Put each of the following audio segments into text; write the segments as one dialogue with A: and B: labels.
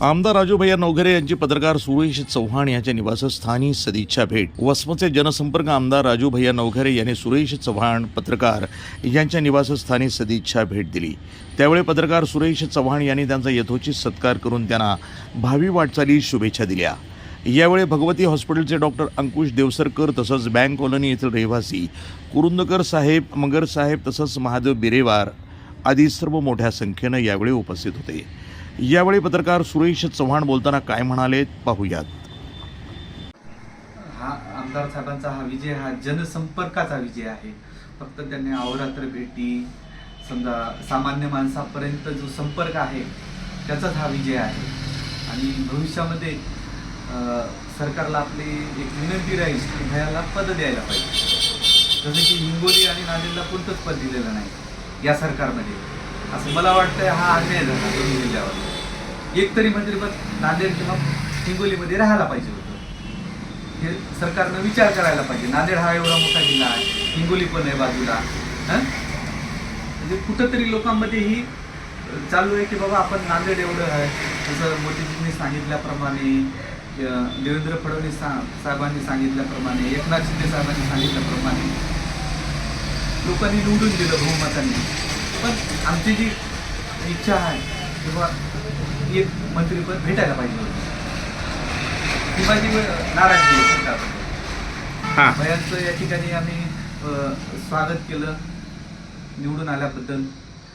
A: आमदार राजूभैया नवघरे यांची पत्रकार सुरेश चव्हाण यांच्या निवासस्थानी सदिच्छा भेट. वसमतचे जनसंपर्क आमदार राजूभैया नवघरे यांनी सुरेश चव्हाण पत्रकार यांच्या निवासस्थानी सदिच्छा भेट दिली. त्यावेळी पत्रकार सुरेश चव्हाण यांनी त्यांचा यथोचित सत्कार करून त्यांना भावी वाटचाली शुभेच्छा दिल्या. यावेळी भगवती हॉस्पिटलचे डॉक्टर अंकुश देवसरकर तसंच बँक कॉलनी येथील रहिवासी कुरुंदकर साहेब मगर साहेब तसंच महादेव बिरेवार आदी सर्व मोठ्या संख्येनं यावेळी उपस्थित होते. यावेळी पत्रकार सुरेश चव्हाण बोलताना काय म्हणाले पाहूयात.
B: हा आमदार साहेबांचा हा विजय हा जनसंपर्काचा विजय आहे. फक्त त्यांनी अहोरात्र भेटी समजा सामान्य माणसापर्यंत जो संपर्क आहे त्याचाच हा विजय आहे. आणि भविष्यामध्ये सरकारला आपली एक विनंती राहील की भयाला पद द्यायला पाहिजे. जसं की हिंगोली आणि नांदेडला कोणतंच पद दिलेलं नाही या सरकारमध्ये. असं मला वाटतंय हा अन्याय झाला दोन्ही जिल्ह्यावर. एक तरी मंत्रिपद नांदेड किंवा हिंगोलीमध्ये राहायला पाहिजे होतं. हे सरकारनं विचार करायला पाहिजे. नांदेड हा एवढा मोठा जिल्हा आहे. हिंगोली पण आहे बाजूला. हं? म्हणजे कुठंतरी लोकांमध्ये ही चालू आहे की बाबा आपण नांदेड एवढं आहे. जसं मोदीजींनी सांगितल्याप्रमाणे देवेंद्र फडणवीस सा- साहेबांनी सांगितल्याप्रमाणे एकनाथ शिंदे साहेबांनी सांगितल्याप्रमाणे लोकांनी निवडून दिलं बहुमताने. पण आमची जी इच्छा आहे की बाबा एक मंत्रीपद भेटायला पाहिजे. ही माझी
A: हां.
B: भयांचं या ठिकाणी आम्ही स्वागत केलं निवडून आल्याबद्दल.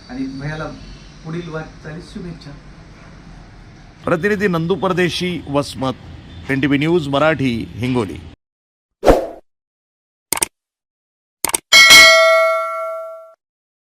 B: आणि भयाला पुढील वाटचालीस शुभेच्छा.
A: प्रतिनिधी Nandu Pardeshi Vasmat N T V news Marathi Hingoli.